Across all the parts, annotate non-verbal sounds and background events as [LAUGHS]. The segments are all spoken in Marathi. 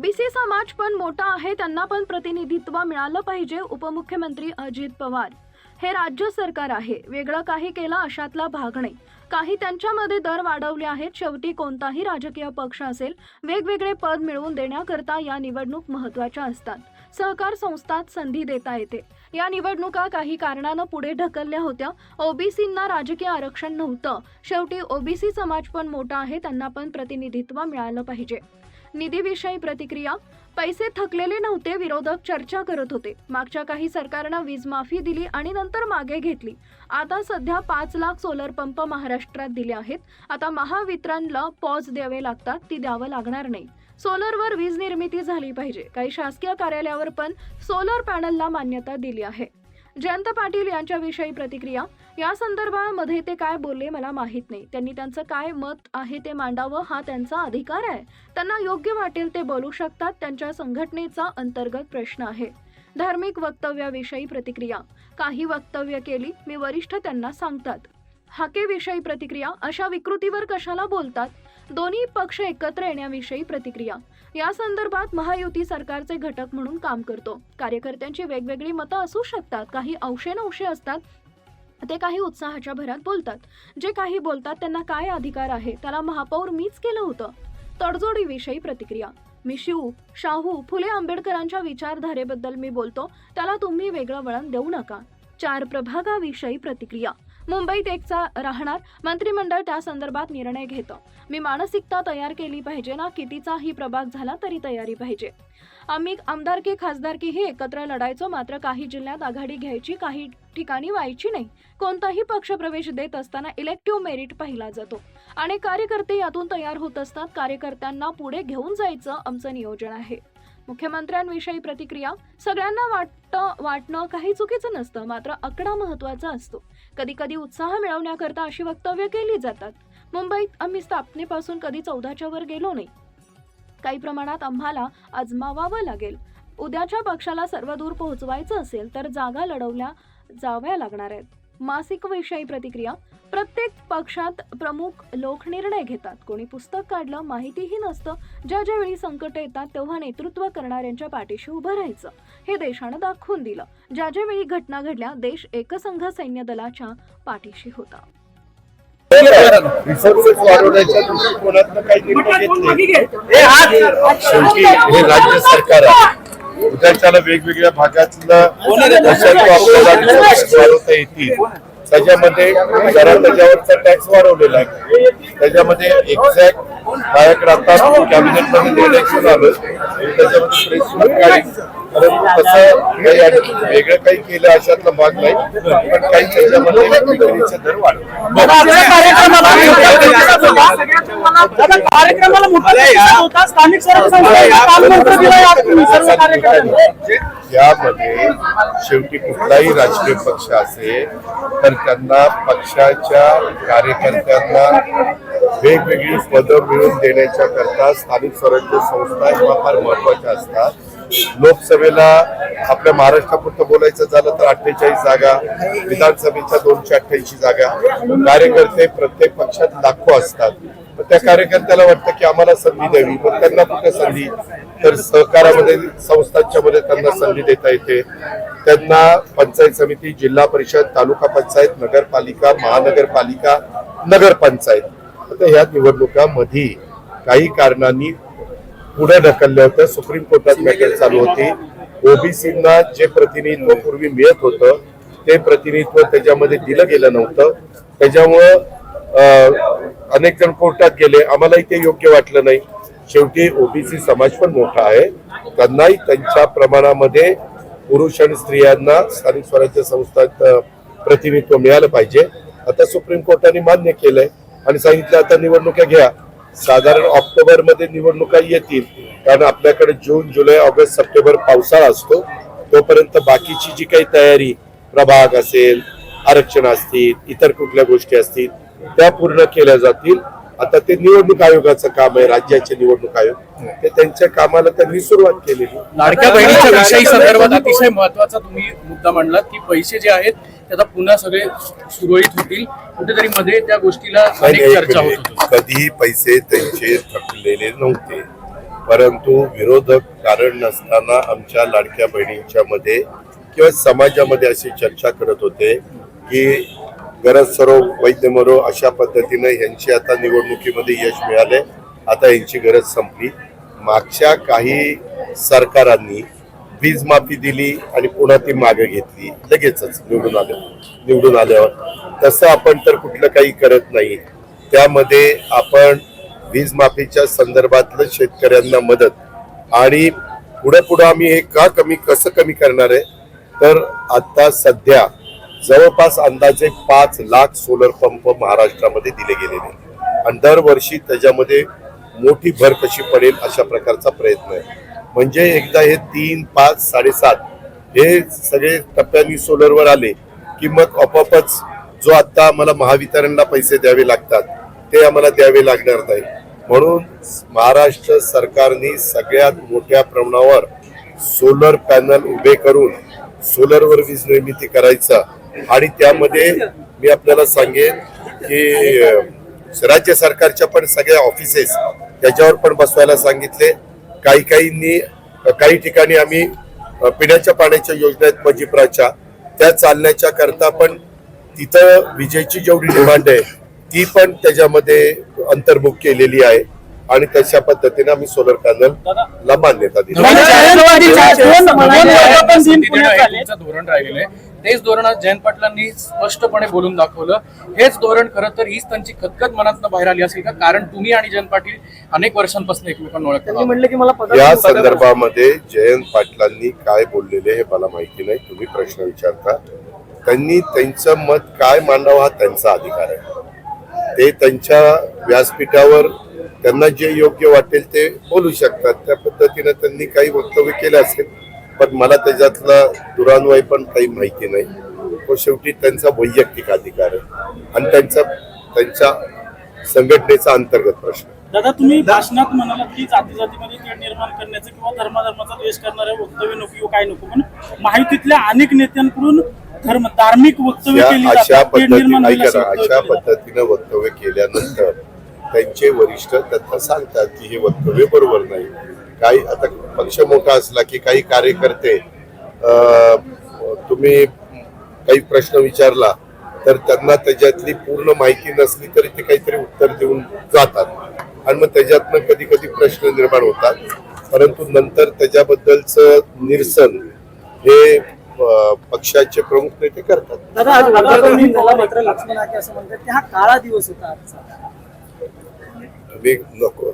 ओबीसी समाज पण मोठा आहे त्यांना पण प्रतिनिधित्व मिळालं पाहिजे उपमुख्यमंत्री अजित पवार. हे राज्य सरकार आहे वेगळं काही केलं अशातला भाग नाही. काही त्यांच्यामध्ये दर वाढवले आहेत शेवटी कोणताही राजकीय पक्ष असेल वेगवेगळे पद मिळवून देण्याकरता या निवडणूक महत्त्वाच्या असतात. सहकार संस्थात संधी देता येते. या निवडणुका काही कारणानं पुढे ढकलल्या होत्या. ओबीसींना राजकीय आरक्षण नव्हतं. शेवटी ओबीसी समाज पण मोठा आहे त्यांना पण प्रतिनिधित्व मिळालं पाहिजे. निधीविषयी प्रतिक्रिया. पैसे थकलेले नव्हते विरोधक चर्चा करत होते. मागच्या काही सरकारनं वीज माफी दिली आणि नंतर मागे घेतली. आता सध्या पाच लाख सोलर पंप महाराष्ट्रात दिले आहेत. आता महावितरणला पॉज द्यावे लागतात ती द्यावं लागणार नाही. सोलरवर वीज निर्मिती झाली पाहिजे. काही शासकीय कार्यालयावर पण सोलर पॅनलला मान्यता दिली आहे. जयंत पाटील यांच्याविषयी प्रतिक्रिया. या संदर्भामध्ये ते काय बोलले मला माहीत नाही. त्यांनी त्यांचं काय मत आहे ते मांडावं हा त्यांचा अधिकार आहे. त्यांना योग्य वाटेल ते बोलू शकतात. त्यांच्या संघटनेचा अंतर्गत प्रश्न आहे. धार्मिक वक्तव्याविषयी प्रतिक्रिया. काही वक्तव्य केली मी वरिष्ठ त्यांना सांगतात. हाकेविषयी प्रतिक्रिया. अशा विकृतीवर कशाला बोलतात? दोन्ही पक्ष एकत्र येण्याविषयी प्रतिक्रिया. या संदर्भात महायुती सरकारचे घटक म्हणून काम करतो. कार्यकर्त्यांची वेगवेगळी मतं असू शकतात काही अंशे नवशे असतात ते काही उत्साहाच्या भरात बोलतात. जे काही बोलतात त्यांना काय अधिकार आहे? त्याला महापौर मीच केलं होतं. तडजोडीविषयी प्रतिक्रिया. मी शिव शाहू फुले आंबेडकरांच्या विचारधारेबद्दल मी बोलतो. त्याला तुम्ही वेगळं वळण देऊ नका. चार प्रभागाविषयी प्रतिक्रिया. मुंबईत एकचा राहणार. मंत्रिमंडळ त्या संदर्भात निर्णय घेतं. मी मानसिकता तयार केली पाहिजे ना कितीचाही प्रभाग झाला तरी तयारी पाहिजे. आम्ही आमदारकी खासदारकीही एकत्र लढायचो मात्र काही जिल्ह्यात आघाडी घ्यायची काही ठिकाणी व्हायची नाही. कोणताही पक्ष प्रवेश देत असताना इलेक्टिव्ह मेरिट पाहिला जातो. आणि कार्यकर्ते यातून तयार होत असतात. कार्यकर्त्यांना पुढे घेऊन जायचं आमचं नियोजन आहे. मुख्यमंत्र्यांविषयी प्रतिक्रिया सगळ्यांना वाटतं वाटणं काही चुकीचं नसतं मात्र आकडा महत्त्वाचा असतो. कधी कधी उत्साह मिळवण्याकरता अशी वक्तव्य केली जातात. मुंबईत आम्ही स्थापनेपासून कधी चौदाच्या वर गेलो नाही. काही प्रमाणात आम्हाला आजमावावं लागेल. उद्याच्या पक्षाला सर्व दूर पोहोचवायचं असेल तर जागा लढवल्या जाव्या लागणार आहेत. मासिक विषयी प्रतिक्रिया प्रत्येक पक्षात प्रमुख लोक निर्णय घेतात. कोणी पुस्तक काढलं माहितीही नसतं. ज्या ज्या वेळी संकट येतात तेव्हा नेतृत्व करणाऱ्यांच्या पाठीशी उभं राहायचं. हे देशानं दाखवून दिलं. ज्या ज्या वेळी घटना घडल्या देश एकसंघ सैन्य दलाच्या पाठीशी होता. रिसोर्सेस वाढवण्याच्या दृष्टिकोनातनं काही निर्णय घेतले शेवटी हे राज्य सरकार उद्याच्याला वेगवेगळ्या भागातलं वाढवता येतील. त्याच्यामध्ये जरा त्याच्यावरचा टॅक्स वाढवलेला आहे. त्याच्यामध्ये एक्झॅक्ट माझ्याकडे आता कॅबिनेटमध्ये त्याच्यामध्ये प्रेस परंतु तसं काही वेगळं काही केलं अशातला भाग नाही पण काही त्याच्यामध्ये विक्रीचे दर यामध्ये शेवटी कुठलाही राजकीय पक्ष असेल तर त्यांना पक्षाच्या कार्यकर्त्यांना वेगवेगळी पदं मिळवून देण्याच्या करता स्थानिक स्वराज्य संस्था ह्या फार महत्त्वाच्या असतात. लोकसभेला आपल्या महाराष्ट्रापुरतं बोलायचं झालं तर अठ्ठेचाळीस जागा विधानसभेच्या दोनशे अठ्ठ्याऐंशी जागा. कार्यकर्ते प्रत्येक पक्षात लाखो असतात. त्या कार्यकर्त्याला वाटतं की आम्हाला संधी द्यावी. पण त्यांना कुठे संधी? तर सहकारामध्ये संस्थांच्या मध्ये त्यांना संधी देता येते. त्यांना पंचायत समिती जिल्हा परिषद तालुका पंचायत नगरपालिका महानगरपालिका नगरपंचायत. आता ह्या निवडणुकामध्ये काही कारणांनी पुढे ढकललं होतं. सुप्रीम कोर्टात मॅटर चालू होती. ओबीसीना जे प्रतिनिधित्व पूर्वी मिळत होतं ते प्रतिनिधित्व त्याच्यामध्ये दिलं गेलं नव्हतं. त्याच्यामुळं अनेक जण कोर्टात गेले. आम्हालाही ते योग्य वाटलं नाही. शेवटी ओबीसी समाज पण मोठा आहे. त्यांनाही त्यांच्या प्रमाणामध्ये पुरुष आणि स्त्रियांना स्थानिक स्वराज्य संस्थात प्रतिनिधित्व मिळालं पाहिजे. आता सुप्रीम कोर्टाने मान्य केलंय. आणि सांगितलं आता निवडणुका घ्या. साधारण ऑक्टोबरमध्ये निवडणुका येतील कारण आपल्याकडे जून जुलै ऑगस्ट सप्टेंबर पावसाळा असतो तोपर्यंत बाकीची जी काही तयारी प्रभाग असेल आरक्षण असतील इतर कुठल्या गोष्टी असतील त्या पूर्ण केल्या जातील. आता ते निवडणूक आयोगाचं काम आहे राज्याचे निवडणूक आयोग. ते त्यांच्या कामाला त्यांनी सुरुवात केलेली. लाडक्या बहिणीच्या विषयी संदर्भात अतिशय महत्त्वाचा तुम्ही मुद्दा मांडलात की पैसे जे आहेत ते आता पुन्हा सगळे सुरळीत होतील. कुठेतरी मध्ये त्या गोष्टीला अनेक चर्चा. होती कधी पैसे त्यांचे थकलेले नव्हते. परंतु विरोधक कारण नसताना आमच्या लाडक्या बहिणींच्या मध्ये किंवा समाजामध्ये अशी चर्चा करत होते की गरज सरो वैद्य मरो अशा पद्धतीने यांची आता निवडणुकीमध्ये यश मिळाले आता यांची गरज संपली. मागच्या काही सरकारांनी वीज माफी दिली आणि पुन्हा ती मागे घेतली. लगेचच निवडून आले. निवडून आल्यावर. तसं आपण तर कुठलं काही करत नाही. त्यामध्ये आपण वीज माफीच्या संदर्भातलं शेतकऱ्यांना मदत. आणि पुढे पुढे आम्ही हे का कमी कसं कमी करणार आहे? तर आता सध्या जवळपास अंदाजे पाच लाख सोलर पंप महाराष्ट्रामध्ये दिले गेलेले आहेत. आणि दरवर्षी त्याच्यामध्ये मोठी भर कशी पडेल अशा प्रकारचा प्रयत्न आहे. म्हणजे एकदा हे तीन पाच साडेसात हे सगळे टप्प्यांनी सोलरवर आले की मग आपोआपच जो आत्ता आम्हाला महावितरणला पैसे द्यावे लागतात ते आम्हाला द्यावे लागणार नाही. म्हणून महाराष्ट्र सरकारने सगळ्यात मोठ्या प्रमाणावर सोलर पॅनल उभे करून सोलरवर वीज निर्मिती करायचा आणि त्यामध्ये मी आपल्याला सांगेन की राज्य सरकारच्या पण सगळ्या ऑफिसेस त्याच्यावर पण बसवायला सांगितले. काही काहींनी काही ठिकाणी आम्ही पिण्याच्या पाण्याच्या योजना आहेत मजिप्राच्या त्या चालण्याच्या करता पण तिथं विजेची जेवढी डिमांड आहे ती पण त्याच्यामध्ये अंतर्भूत केलेली आहे. आणि तशा पद्धतीने आम्ही सोलर पॅनलला मान्यता दिली. तुमचं धोरण राहिलेलं आहे. तेच धोरण आज जयंत पाटलांनी स्पष्टपणे बोलून दाखवलं. हेच धोरण खरं तर हीच त्यांची खतखत मनातनं बाहेर आली असेल का? कारण तुम्ही आणि जयंत पाटील अनेक वर्षांपासून एकमेकांना की मला या संदर्भामध्ये जयंत पाटलांनी काय बोललेले हे मला माहिती नाही. तुम्ही प्रश्न विचारता. त्यांनी त्यांचं मत काय मांडावं हा त्यांचा अधिकार आहे. ते त्यांच्या व्यासपीठावर त्यांना जे योग्य वाटेल ते बोलू शकतात. त्या पद्धतीनं त्यांनी काही वक्तव्य केले असेल पण मला त्याच्यातला दुरान्वय पण काही माहिती नाही. तो शेवटी त्यांचा वैयक्तिक अधिकार आहे आणि त्यांचा त्यांच्या संघटनेचा अंतर्गत प्रश्न दादा तुम्ही भाषणात म्हणालात की जाती जातीमध्ये तेढ निर्माण करण्याचं किंवा धर्माधर्माचा द्वेष करणारे वक्तव्य नको किंवा काय नको पण माहितीतल्या अनेक नेत्यांकडून धर्म धार्मिक वक्तव्य केली अशा जातात तेढ पद्धती निर्माण होईल ऐका अशी. पद्धतीनं वक्तव्य केल्यानंतर त्यांचे वरिष्ठ त्यांना सांगतात की हे वक्तव्य बरोबर नाही. काही आता पक्ष मोठा असला की काही कार्यकर्ते तुम्ही काही प्रश्न विचारला तर त्यांना त्याच्यातली पूर्ण माहिती नसली तरी ते काहीतरी उत्तर देऊन जातात. आणि मग त्याच्यातनं कधी कधी प्रश्न निर्माण होतात. परंतु नंतर त्याच्याबद्दलचं निरसन हे पक्षाचे प्रमुख नेते करतात. दादा आज वर्धापन दिन झाला मात्र लक्ष्मण हाके असं म्हणतात की हा काळा दिवस होता आजचा. तुम्ही नको.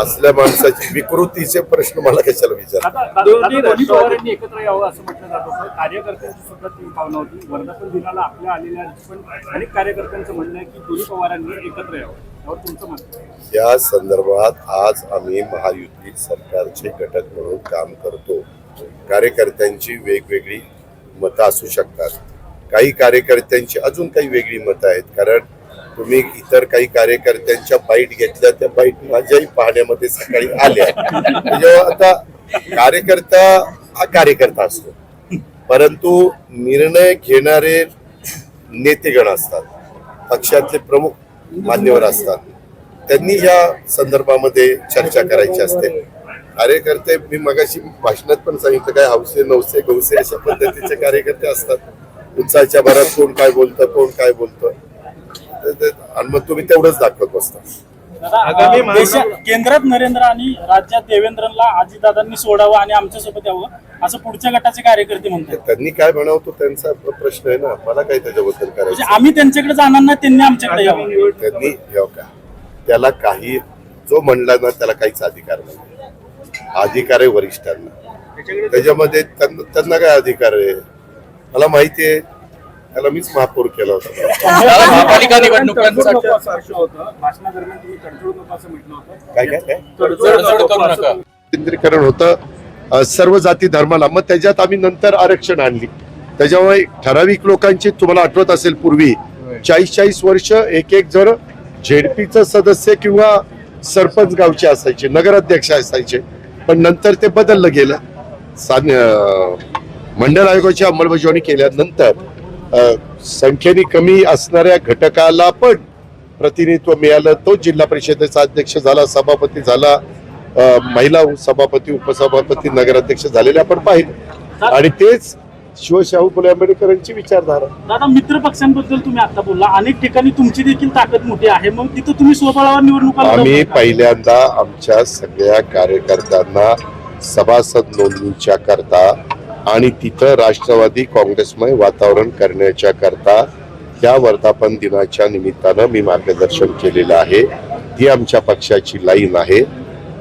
असल्या माणसाची विकृतीचे प्रश्न मला कशाला विचार दोन्ही दोन्ही पवारांनी एकत्र यावं असं म्हटलं जात होतं. कार्यकर्त्यांची सुद्धा ती भावना होती. वर्धापन दिनाला आपल्या आलेल्या पण अनेक कार्यकर्त्यांचं म्हणणं आहे की दोन्ही पवारांनी एकत्र यावं. यावर तुमचं मत काय? या संदर्भात आज आम्ही महायुती सरकारचे घटक म्हणून काम करतो. कार्यकर्त्यांची वेगवेगळी मतं असू शकतात. काही कार्यकर्त्यांची अजून काही वेगळी मतं आहेत. कारण तुम्ही इतर काही कार्यकर्त्यांच्या बाईट घेतल्या त्या बाईट माझ्याही पाहण्यामध्ये सकाळी आल्या. म्हणजे आता कार्यकर्ता हा कार्यकर्ता असतो. परंतु निर्णय घेणारे नेतेगण असतात. पक्षातले प्रमुख मान्यवर असतात. त्यांनी या संदर्भामध्ये चर्चा करायची असते. कार्यकर्ते मी मगाशी भाषणात पण सांगितलं काय हौसे नवसे गौसे अशा पद्धतीचे कार्यकर्ते असतात. उत्साहाच्या भरात कोण काय बोलतं कोण काय बोलतं. आणि मग तुम्ही तेवढंच दाखवत बसता. केंद्रात नरेंद्र आणि राज्यात देवेंद्रला अजितदादांनी सोडावं आणि आमच्यासोबत यावं असं पुढच्या गटाचे कार्यकर्ते म्हणतात. त्यांनी काय म्हणावं तो त्यांचा प्रश्न आहे ना. मला काय त्याच्याबद्दल म्हणजे करायचं आम्ही त्यांच्याकडे जाणार नाही त्यांनी आमच्याकडे यावं. त्यांनी का त्याला काही जो म्हणला ना त्याला काहीच अधिकार नाही. अधिकार आहे वरिष्ठांना. त्याच्यामध्ये त्यांना त्यांना काय अधिकार आहे? मला माहिती आहे. त्याला मीच महापौर केला होता. [LAUGHS] केंद्रीकरण होतं. सर्व जाती धर्माला. मग त्याच्यात आम्ही नंतर आरक्षण आणली. त्याच्यामुळे ठराविक लोकांची तुम्हाला आठवत असेल पूर्वी. चाळीस चाळीस वर्ष एक एक जर झेडपीचं सदस्य किंवा सरपंच गावचे असायचे नगराध्यक्ष असायचे. पण नंतर ते बदललं गेलं. मंडळ आयोगाची अंमलबजावणी केल्यानंतर संख्येने कमी असणाऱ्या घटकाला पण प्रतिनिधित्व मिळालं. तो जिल्हा परिषदेचा अध्यक्ष झाला सभापती झाला महिला सभापती उपसभापती नगराध्यक्ष झालेले आपण पाहिले. आणि तेच शिवशाहू फुले आंबेडकरांची विचारधारा. दादा मित्र पक्षांबद्दल तुम्ही आता बोलला. अनेक ठिकाणी तुमची देखील ताकद मोठी आहे. मग तिथं तुम्ही स्वबळावर निवडणुका आम्ही? पहिल्यांदा आमच्या सगळ्या कार्यकर्त्यांना सभासद नोंदणीच्या करता आणि तिथं राष्ट्रवादी काँग्रेसमय वातावरण करण्याच्या करता या वर्धापन दिनाच्या निमित्तानं मी मार्गदर्शन केलेलं आहे. ती आमच्या पक्षाची लाईन आहे.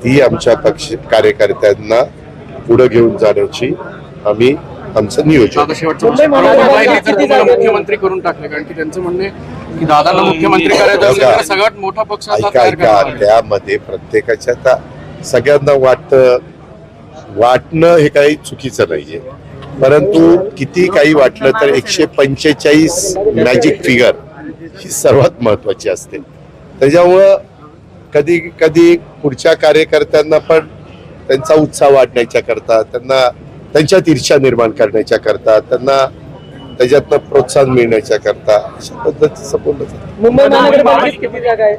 ती आमच्या पक्ष कार्यकर्त्यांना पुढे घेऊन जाण्याची आम्ही आमचं नियोजन आता शेवटचा प्रश्न. पवारसाहेबांनी जर तुम्हाला मुख्यमंत्री करून टाकले कारण की त्यांचं म्हणणं आहे की दादांना मुख्यमंत्री करायचं असेल तर सगळ्यात मोठा पक्ष आता ऐका तयार ऐका करावा लागेल. त्यामध्ये प्रत्येकाच्या आता सगळ्यांना वाटतं वाटणं हे काही चुकीचं नाहीये परंतु किती काही वाटलं तर एकशे पंचेचाळीस मॅजिक फिगर ही सर्वात महत्वाची असते त्याच्यामुळं कधी कधी पुढच्या कार्यकर्त्यांना पण त्यांचा उत्साह वाढण्याच्या करता त्यांना त्यांच्यात ईर्ष्या निर्माण करण्याच्या करता त्यांना त्याच्यातनं प्रोत्साहन मिळण्याच्या करता अशा पद्धतीचं बोललं जातं मुंबई महानगरपालिकेत किती जागा आहे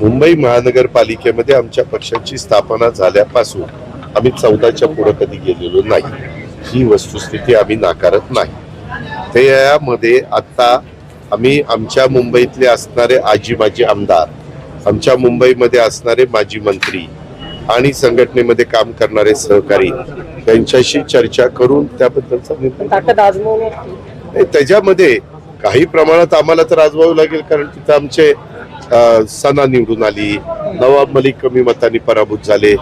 मुंबई महानगरपालिकेमध्ये आमच्या पक्षाची स्थापना झाल्यापासून आम्ही चौदाच्या पुढे कधी गेलेलो नाही. ही वस्तुस्थिती आम्ही नाकारत नाही. त्यामध्ये आता आम्ही आमच्या मुंबईतले असणारे आजी माजी आमदार आमच्या मुंबईमध्ये असणारे माजी मंत्री आणि संघटनेमध्ये काम करणारे सहकारी यांच्याशी चर्चा करून त्याबद्दलचा निर्णय त्याच्यामध्ये काही प्रमाणात आम्हाला तर आजवावं लागेल कारण तिथं आमचे सना निवडून आली नवाब मलिक कमी मतांनी पराभूत झाले.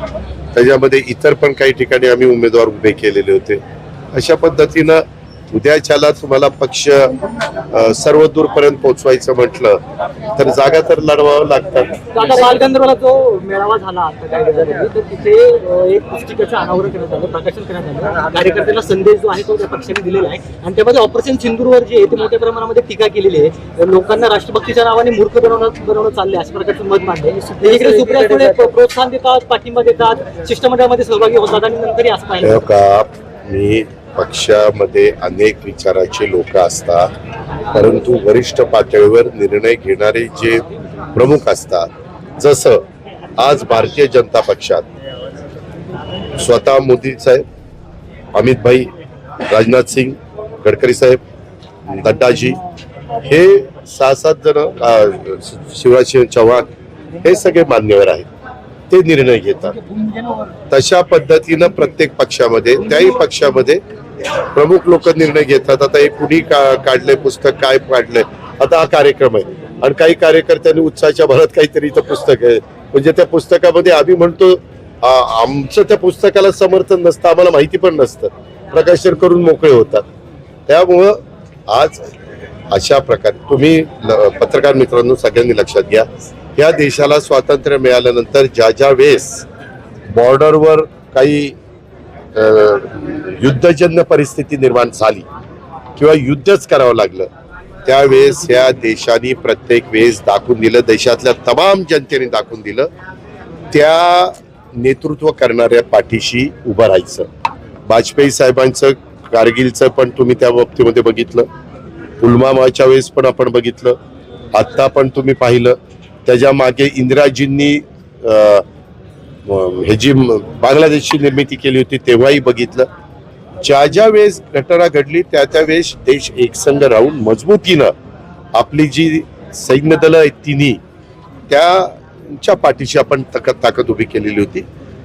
त्याच्यामध्ये इतर पण काही ठिकाणी आम्ही उमेदवार उभे केलेले होते. अशा पद्धतीनं उद्याच्याला तुम्हाला पक्ष सर्व दूरपर्यंत पोहोचवायचं म्हटलं तर जागा तर लढवावं लागतात आता बालगंधर्वाला जो मेळावा झाला आता तिथे एक पुस्तिकेचं अनावरण करण्यात आलं प्रकाशन करण्यात आलं. कार्यकर्त्यांना संदेश जो आहे तो त्या पक्षाने दिलेला आहे. आणि त्यामध्ये ऑपरेशन सिंदूरवर जे आहे ते मोठ्या प्रमाणामध्ये टीका केलेली आहे. लोकांना राष्ट्रभक्तीच्या नावाने मूर्ख बनवणं बनवणं चाललंय अशा प्रकारचं मत मांडले इकडे सुप्रिया प्रोत्साहन देतात पाठिंबा देतात शिष्टमंडळामध्ये सहभागी होतात आणि नंतरही असं पाहिलं मी पक्षामध्ये अनेक विचाराचे लोक असतात परंतु वरिष्ठ पातळीवर निर्णय घेणारे जे प्रमुख असतात जसं आज भारतीय जनता पक्षात स्वतः मोदी साहेब अमित भाई राजनाथ सिंग गडकरी साहेब नड्डाजी हे सहा सात जण अ, शिवराज सिंह हे सगळे मान्यवर आहेत. ते निर्णय घेतात. तशा पद्धतीनं प्रत्येक पक्षामध्ये त्याही पक्षामध्ये प्रमुख लोक निर्णय घेतात. आता हे कुणी का काढलंय पुस्तक काय काढलंय? आता हा कार्यक्रम आहे. आणि काही कार्यकर्त्यांनी उत्साहाच्या भरात काहीतरी इथं पुस्तक आहे. म्हणजे त्या पुस्तकामध्ये आम्ही म्हणतो आमचं त्या पुस्तकाला समर्थन नसतं आम्हाला माहिती पण नसतं. प्रकाशन करून मोकळे होतात. त्यामुळं आज अशा प्रकारे तुम्ही पत्रकार मित्रांनो सगळ्यांनी लक्षात घ्या. या देशाला स्वातंत्र्य मिळाल्यानंतर ज्या ज्या वेळेस बॉर्डरवर काही युद्धजन्य परिस्थिती निर्माण झाली किंवा युद्धच करावं लागलं त्यावेळेस ह्या देशाने प्रत्येक वेळेस दाखवून दिलं देशातल्या तमाम जनतेने दाखवून दिलं त्या नेतृत्व करणाऱ्या पाठीशी उभं राहायचं. वाजपेयी साहेबांचं कारगिलचं पण तुम्ही त्या बाबतीमध्ये बघितलं पुलवामाच्या वेळेस पण आपण बघितलं आत्ता पण तुम्ही पाहिलं त्याच्यामागे इंदिराजींनी हे जी बांगलादेशची निर्मिती केली होती तेव्हाही बघितलं. ज्या ज्या वेळेस घटना घडली त्या त्या वेळेस देश एकसंघ राहून मजबूतीनं आपली जी सैन्य दलं आहेत तिन्ही त्याच्या पाठीशी आपण ताकद ताकद उभी केलेली होती.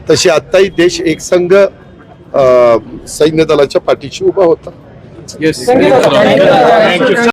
तशी आत्ताही देश एकसंघ अ, सैन्य दलाच्या पाठीशी उभा होता. Yes.